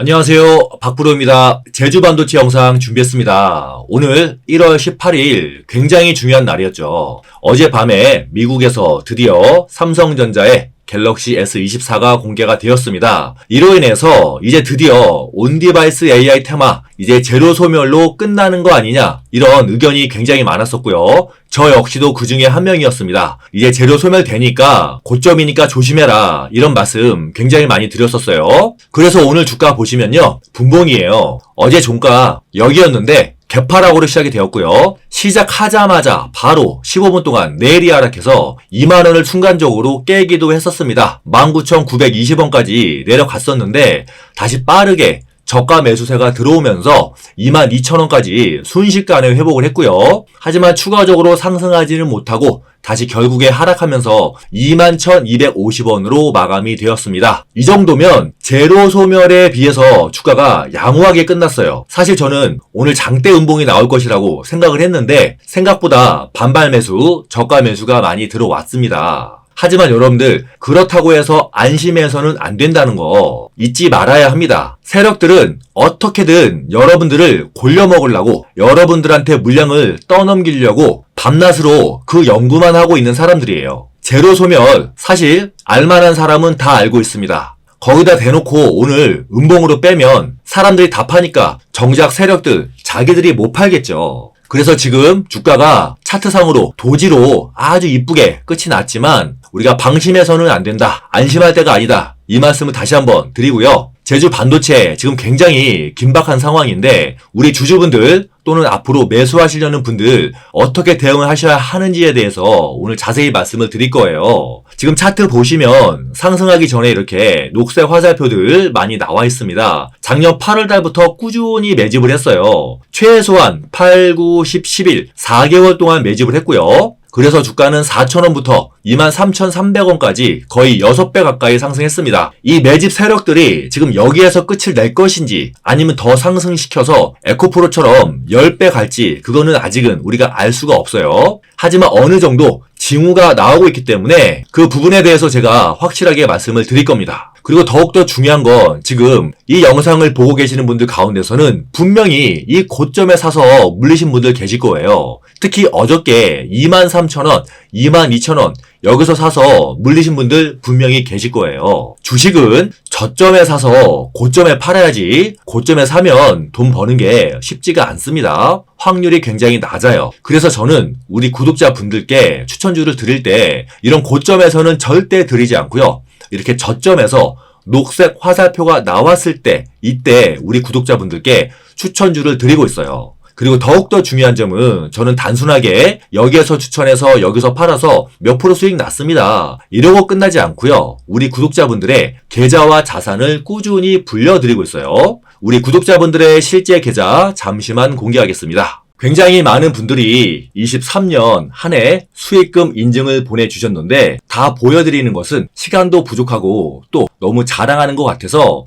안녕하세요. 박부로입니다. 제주 반도체 영상 준비했습니다. 오늘 1월 18일 굉장히 중요한 날이었죠. 어젯밤에 미국에서 드디어 삼성전자의 갤럭시 S24가 공개가 되었습니다. 이로 인해서 이제 드디어 온 디바이스 AI 테마 이제 제로 소멸로 끝나는 거 아니냐 이런 의견이 굉장히 많았었고요. 저 역시도 그 중에 한 명이었습니다. 이제 제로 소멸 되니까 고점이니까 조심해라 이런 말씀 굉장히 많이 드렸었어요. 그래서 오늘 주가 보시면요 분봉이에요. 어제 종가 여기였는데 개파락으로 시작이 되었고요. 시작하자마자 바로 15분 동안 내일이 하락해서 2만원을 순간적으로 깨기도 했었습니다. 19,920원까지 내려갔었는데 다시 빠르게 저가 매수세가 들어오면서 22,000원까지 순식간에 회복을 했고요. 하지만 추가적으로 상승하지는 못하고 다시 결국에 하락하면서 21,250원으로 마감이 되었습니다. 이 정도면 제로 소멸에 비해서 주가가 양호하게 끝났어요. 사실 저는 오늘 장대 음봉이 나올 것이라고 생각을 했는데 생각보다 반발 매수, 저가 매수가 많이 들어왔습니다. 하지만 여러분들 그렇다고 해서 안심해서는 안 된다는 거 잊지 말아야 합니다. 세력들은 어떻게든 여러분들을 골려먹으려고 여러분들한테 물량을 떠넘기려고 밤낮으로 그 연구만 하고 있는 사람들이에요. 제로 소멸 사실 알만한 사람은 다 알고 있습니다. 거기다 대놓고 오늘 음봉으로 빼면 사람들이 다 파니까 정작 세력들 자기들이 못 팔겠죠. 그래서 지금 주가가 차트상으로 도지로 아주 이쁘게 끝이 났지만 우리가 방심해서는 안 된다. 안심할 때가 아니다. 이 말씀을 다시 한번 드리고요. 제주 반도체 지금 굉장히 긴박한 상황인데 우리 주주분들 또는 앞으로 매수하시려는 분들 어떻게 대응을 하셔야 하는지에 대해서 오늘 자세히 말씀을 드릴 거예요. 지금 차트 보시면 상승하기 전에 이렇게 녹색 화살표들 많이 나와 있습니다. 작년 8월 달부터 꾸준히 매집을 했어요. 최소한 8, 9, 10, 11, 4개월 동안 매집을 했고요. 그래서 주가는 4,000원부터 23,300원까지 거의 6배 가까이 상승했습니다. 이 매집 세력들이 지금 여기에서 끝을 낼 것인지 아니면 더 상승시켜서 에코프로처럼 10배 갈지 그거는 아직은 우리가 알 수가 없어요. 하지만 어느 정도 징후가 나오고 있기 때문에 그 부분에 대해서 제가 확실하게 말씀을 드릴 겁니다. 그리고 더욱더 중요한 건 지금 이 영상을 보고 계시는 분들 가운데서는 분명히 이 고점에 사서 물리신 분들 계실 거예요. 특히 어저께 23,000원, 22,000원 여기서 사서 물리신 분들 분명히 계실 거예요. 주식은 저점에 사서 고점에 팔아야지 고점에 사면 돈 버는 게 쉽지가 않습니다. 확률이 굉장히 낮아요. 그래서 저는 우리 구독자분들께 추천주를 드릴 때 이런 고점에서는 절대 드리지 않고요. 이렇게 저점에서 녹색 화살표가 나왔을 때 이때 우리 구독자분들께 추천주를 드리고 있어요. 그리고 더욱더 중요한 점은 저는 단순하게 여기에서 추천해서 여기서 팔아서 몇 프로 수익 났습니다. 이러고 끝나지 않고요. 우리 구독자분들의 계좌와 자산을 꾸준히 불려드리고 있어요. 우리 구독자분들의 실제 계좌 잠시만 공개하겠습니다. 굉장히 많은 분들이 23년 한 해 수익금 인증을 보내주셨는데 다 보여드리는 것은 시간도 부족하고 또 너무 자랑하는 것 같아서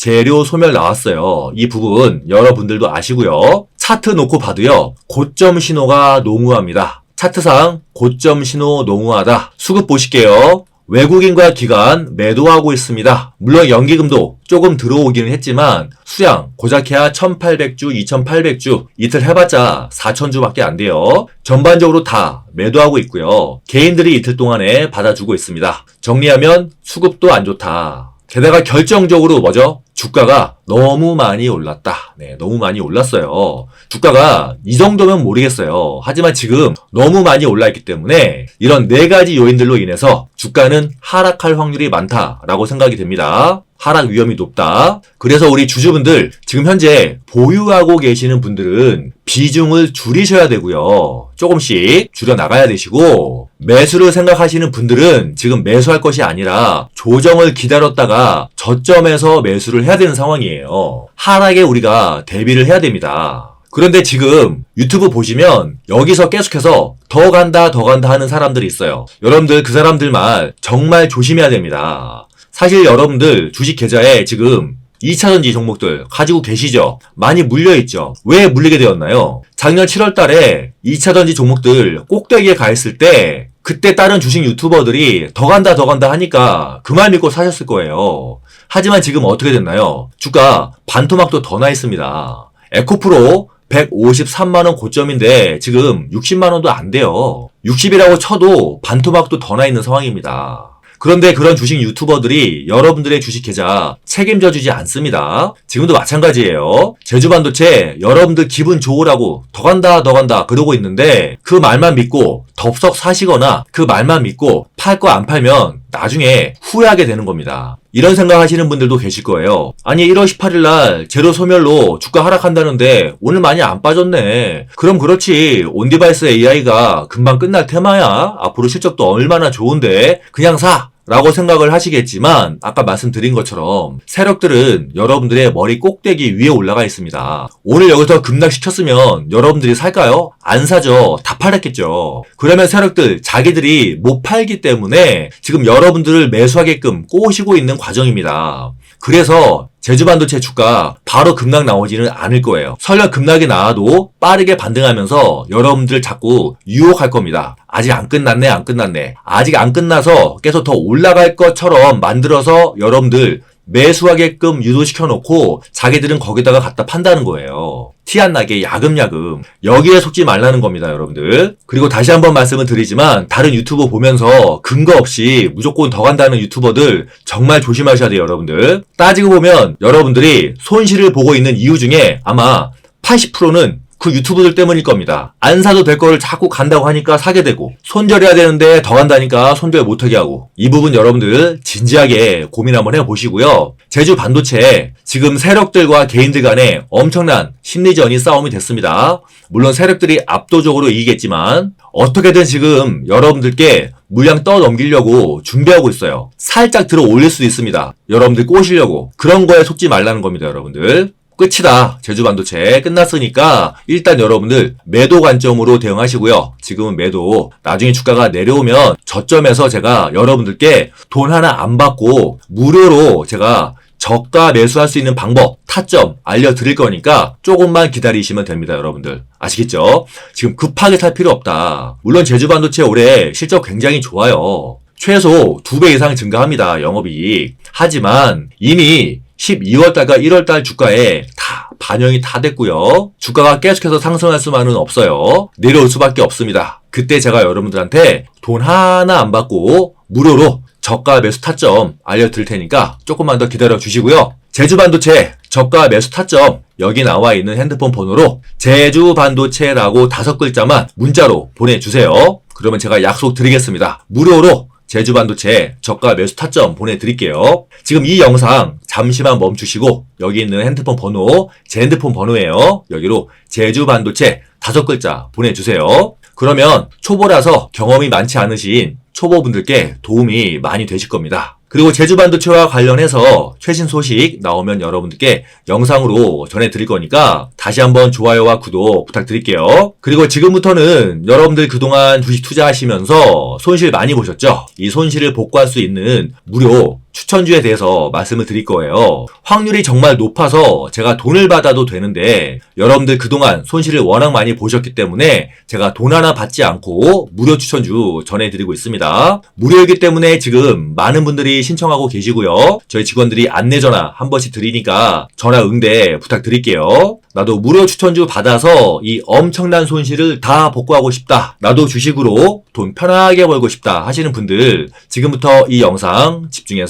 재료 소멸 나왔어요. 이 부분 여러분들도 아시고요. 차트 놓고 봐도요. 고점 신호가 농후합니다. 차트상 고점 신호 농후하다. 수급 보실게요. 외국인과 기관 매도하고 있습니다. 물론 연기금도 조금 들어오기는 했지만 수량 고작해야 1800주, 2800주 이틀 해봤자 4000주밖에 안 돼요. 전반적으로 다 매도하고 있고요. 개인들이 이틀 동안에 받아주고 있습니다. 정리하면 수급도 안 좋다. 게다가 결정적으로 뭐죠? 주가가 너무 많이 올랐다. 네, 너무 많이 올랐어요. 주가가 이 정도면 모르겠어요. 하지만 지금 너무 많이 올라있기 때문에 이런 네 가지 요인들로 인해서 주가는 하락할 확률이 많다라고 생각이 됩니다. 하락 위험이 높다. 그래서 우리 주주분들 지금 현재 보유하고 계시는 분들은 비중을 줄이셔야 되고요. 조금씩 줄여 나가야 되시고 매수를 생각하시는 분들은 지금 매수할 것이 아니라 조정을 기다렸다가 저점에서 매수를 해야 되는 상황이에요. 하락에 우리가 대비를 해야 됩니다. 그런데 지금 유튜브 보시면 여기서 계속해서 더 간다 더 간다 하는 사람들이 있어요. 여러분들 그 사람들 말 정말 조심해야 됩니다. 사실 여러분들 주식 계좌에 지금 2차전지 종목들 가지고 계시죠? 많이 물려있죠? 왜 물리게 되었나요? 작년 7월 달에 2차전지 종목들 꼭대기에 가 있을 때 그때 다른 주식 유튜버들이 더 간다 더 간다 하니까 그 말 믿고 사셨을 거예요. 하지만 지금 어떻게 됐나요? 주가 반토막도 더 나 있습니다. 에코프로 153만원 고점인데 지금 60만원도 안 돼요. 60이라고 쳐도 반토막도 더 나 있는 상황입니다. 그런데 그런 주식 유튜버들이 여러분들의 주식 계좌 책임져 주지 않습니다. 지금도 마찬가지예요. 제주반도체 여러분들 기분 좋으라고 더 간다 더 간다 그러고 있는데 그 말만 믿고 덥석 사시거나 그 말만 믿고 팔 거 안 팔면 나중에 후회하게 되는 겁니다. 이런 생각 하시는 분들도 계실 거예요. 아니 1월 18일 날 제로 소멸로 주가 하락한다는데 오늘 많이 안 빠졌네. 그럼 그렇지 온디바이스 AI가 금방 끝날 테마야. 앞으로 실적도 얼마나 좋은데 그냥 사. 라고 생각을 하시겠지만 아까 말씀드린 것처럼 세력들은 여러분들의 머리 꼭대기 위에 올라가 있습니다. 오늘 여기서 급락시켰으면 여러분들이 살까요? 안 사죠. 다 팔았겠죠. 그러면 세력들 자기들이 못 팔기 때문에 지금 여러분들을 매수하게끔 꼬시고 있는 과정입니다. 그래서 제주반도체 주가 바로 급락 나오지는 않을 거예요. 설령 급락이 나와도 빠르게 반등하면서 여러분들 자꾸 유혹할 겁니다. 아직 안 끝났네, 안 끝났네. 아직 안 끝나서 계속 더 올라갈 것처럼 만들어서 여러분들 매수하게끔 유도시켜 놓고 자기들은 거기다가 갖다 판다는 거예요. 티 안 나게 야금야금. 여기에 속지 말라는 겁니다, 여러분들. 그리고 다시 한번 말씀을 드리지만 다른 유튜버 보면서 근거 없이 무조건 더 간다는 유튜버들 정말 조심하셔야 돼요, 여러분들. 따지고 보면 여러분들이 손실을 보고 있는 이유 중에 아마 80%는 그 유튜브들 때문일 겁니다. 안 사도 될 거를 자꾸 간다고 하니까 사게 되고 손절해야 되는데 더 간다니까 손절 못하게 하고 이 부분 여러분들 진지하게 고민 한번 해보시고요. 제주 반도체 지금 세력들과 개인들 간에 엄청난 심리전이 싸움이 됐습니다. 물론 세력들이 압도적으로 이기겠지만 어떻게든 지금 여러분들께 물량 떠넘기려고 준비하고 있어요. 살짝 들어 올릴 수도 있습니다. 여러분들 꼬시려고 그런 거에 속지 말라는 겁니다, 여러분들. 끝이다. 제주 반도체 끝났으니까 일단 여러분들 매도 관점으로 대응하시고요. 지금은 매도. 나중에 주가가 내려오면 저점에서 제가 여러분들께 돈 하나 안 받고 무료로 제가 저가 매수할 수 있는 방법, 타점 알려드릴 거니까 조금만 기다리시면 됩니다, 여러분들. 아시겠죠? 지금 급하게 살 필요 없다. 물론 제주반도체 올해 실적 굉장히 좋아요. 최소 2배 이상 증가합니다, 영업이익. 하지만 이미 12월 달과 1월 달 주가에 다 반영이 다 됐고요. 주가가 계속해서 상승할 수만은 없어요. 내려올 수밖에 없습니다. 그때 제가 여러분들한테 돈 하나 안 받고 무료로 저가 매수 타점 알려드릴 테니까 조금만 더 기다려 주시고요. 제주 반도체 저가 매수 타점 여기 나와 있는 핸드폰 번호로 제주 반도체라고 다섯 글자만 문자로 보내주세요. 그러면 제가 약속 드리겠습니다. 무료로 제주반도체 저가 매수 타점 보내드릴게요. 지금 이 영상 잠시만 멈추시고 여기 있는 핸드폰 번호 제 핸드폰 번호예요. 여기로 제주반도체 다섯 글자 보내주세요. 그러면 초보라서 경험이 많지 않으신 초보분들께 도움이 많이 되실 겁니다. 그리고 제주 반도체와 관련해서 최신 소식 나오면 여러분들께 영상으로 전해드릴 거니까 다시 한번 좋아요와 구독 부탁드릴게요. 그리고 지금부터는 여러분들 그동안 주식 투자하시면서 손실 많이 보셨죠? 이 손실을 복구할 수 있는 무료 추천주에 대해서 말씀을 드릴 거예요. 확률이 정말 높아서 제가 돈을 받아도 되는데 여러분들 그동안 손실을 워낙 많이 보셨기 때문에 제가 돈 하나 받지 않고 무료 추천주 전해드리고 있습니다. 무료이기 때문에 지금 많은 분들이 신청하고 계시고요. 저희 직원들이 안내 전화 한 번씩 드리니까 전화 응대 부탁드릴게요. 나도 무료 추천주 받아서 이 엄청난 손실을 다 복구하고 싶다. 나도 주식으로 돈 편하게 벌고 싶다 하시는 분들 지금부터 이 영상 집중